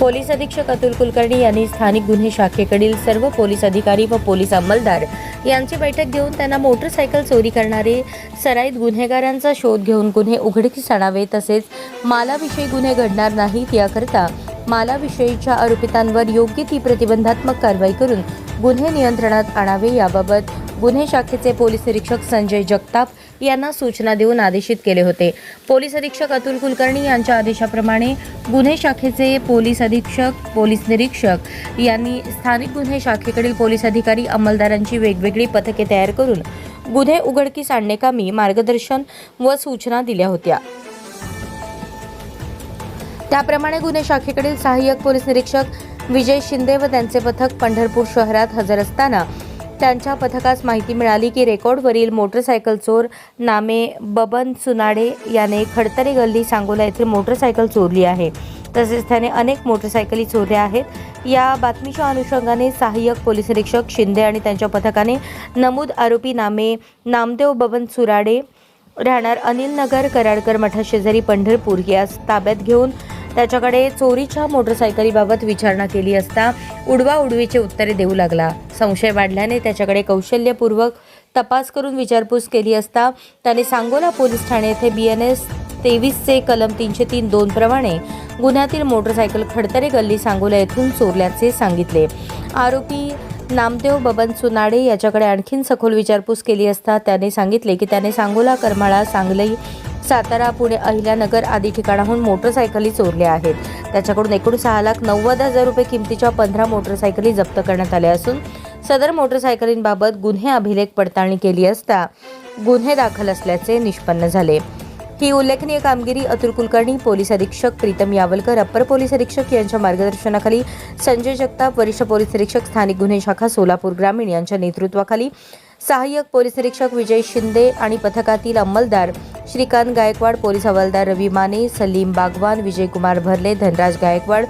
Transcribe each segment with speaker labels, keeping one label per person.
Speaker 1: Police अधीक्षक अतुल कुलकर्णी यांनी स्थानिक गुन्हे शाखेकडील सर्व पोलीस अधिकारी व पोलीस अंमलदार यांची बैठक घेऊन त्यांना मोटरसायकल चोरी करणारे सराईत गुन्हेगारांचा शोध घेऊन गुन्हे उघडकीस आणावे तसेच मालाविषयी गुन्हे घडणार नाहीत याकरता मालाविषयीच्या आरोपितांवर योग्य ती प्रतिबंधात्मक कारवाई करून गुन्हे नियंत्रणात आणावे याबाबत गुन्हे शाखेचे पोलीस निरीक्षक संजय जगताप यांना सूचना देऊन आदेशित केले होते. पोलीस अधीक्षक अतुल कुलकर्णी यांच्या आदेशाप्रमाणे गुन्हे शाखेचे पोलीस अधीक्षक पोलीस निरीक्षक यांनी स्थानिक गुन्हे शाखेकडील पोलीस अधिकारी अंमलदारांची वेगवेगळी पथके तयार करून गुन्हे उघडकीस आणणेकामी मार्गदर्शन व सूचना दिल्या होत्या. त्याप्रमाणे गुन्हे शाखेकडील सहाय्यक पोलीस निरीक्षक विजय शिंदे व त्यांचे पथक पंढरपूर शहरात हजर असताना त्यांच्या पथकास माहिती मिळाली की रेकॉर्डवरील मोटरसायकल चोर नामे बबन सुनाडे याने खडतरे गल्ली सांगोला येथील मोटरसायकल चोरली आहे. तसेच त्याने अनेक मोटरसायकली चोरल्या आहेत. या बातमीच्या अनुषंगाने सहाय्यक पोलीस निरीक्षक शिंदे आणि त्यांच्या पथकाने नमूद आरोपी नामे नामदेव बबन सुराडे राहणार अनिल नगर कराडकर मठाशेजारी पंढरपूर यास ताब्यात घेऊन त्याच्याकडे चोरीच्या मोटरसायकलीबाबत विचारणा केली असता उडवा उडवीचे उत्तरे देऊ लागला. संशय वाढल्याने त्याच्याकडे कौशल्यपूर्वक तपास करून विचारपूस केली असता त्याने सांगोला पोलीस ठाणे येथे बी एन एस तेवीसचे कलम तीनशे तीन दोन प्रमाणे गुन्ह्यातील मोटरसायकल खडतरे गल्ली सांगोला येथून चोरल्याचे सांगितले. आरोपी नामदेव बबन सुनाडे याच्याकडे आणखीन सखोल विचारपूस केली असता त्याने सांगितले की त्याने सांगोला करमाळा सांगली सातारा पुणे अहिल्यानगर आदी ठिकाणाहून मोटरसायकली चोरल्या आहेत. त्याच्याकडून एकूण सहा लाख नव्वद हजार रुपये किमतीच्या पंधरा मोटरसायकली जप्त करण्यात आल्या असून सदर मोटरसायकलींबाबत गुन्हे अभिलेख पडताळणी केली असता गुन्हे दाखल असल्याचे निष्पन्न झाले. ही उल्लेखनीय कामगिरी अतुल कुलकर्णी पोलीस अधीक्षक प्रीतम यावलकर अप्पर पोलीस अधीक्षक यांच्या मार्गदर्शनाखाली संजय जगताप वरिष्ठ पोलीस निरीक्षक स्थानिक गुन्हे शाखा सोलापूर ग्रामीण यांच्या नेतृत्वाखाली सहाय्यक पोलीस निरीक्षक विजय शिंदे आणि पथकातील अंमलदार श्रीकांत गायकवाड पोलीस हवालदार रवी माने सलीम बागवान विजयकुमार भरले धनराज गायकवाड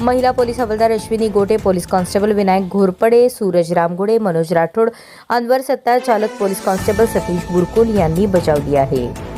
Speaker 1: महिला पोलीस हवालदार अश्विनी गोटे पोलीस कॉन्स्टेबल विनायक घोरपडे सूरज रामगुडे मनोज राठोड अनवर सत्तार चालक पोलीस कॉन्स्टेबल सतीश बुरकुल यांनी बजावली आहे.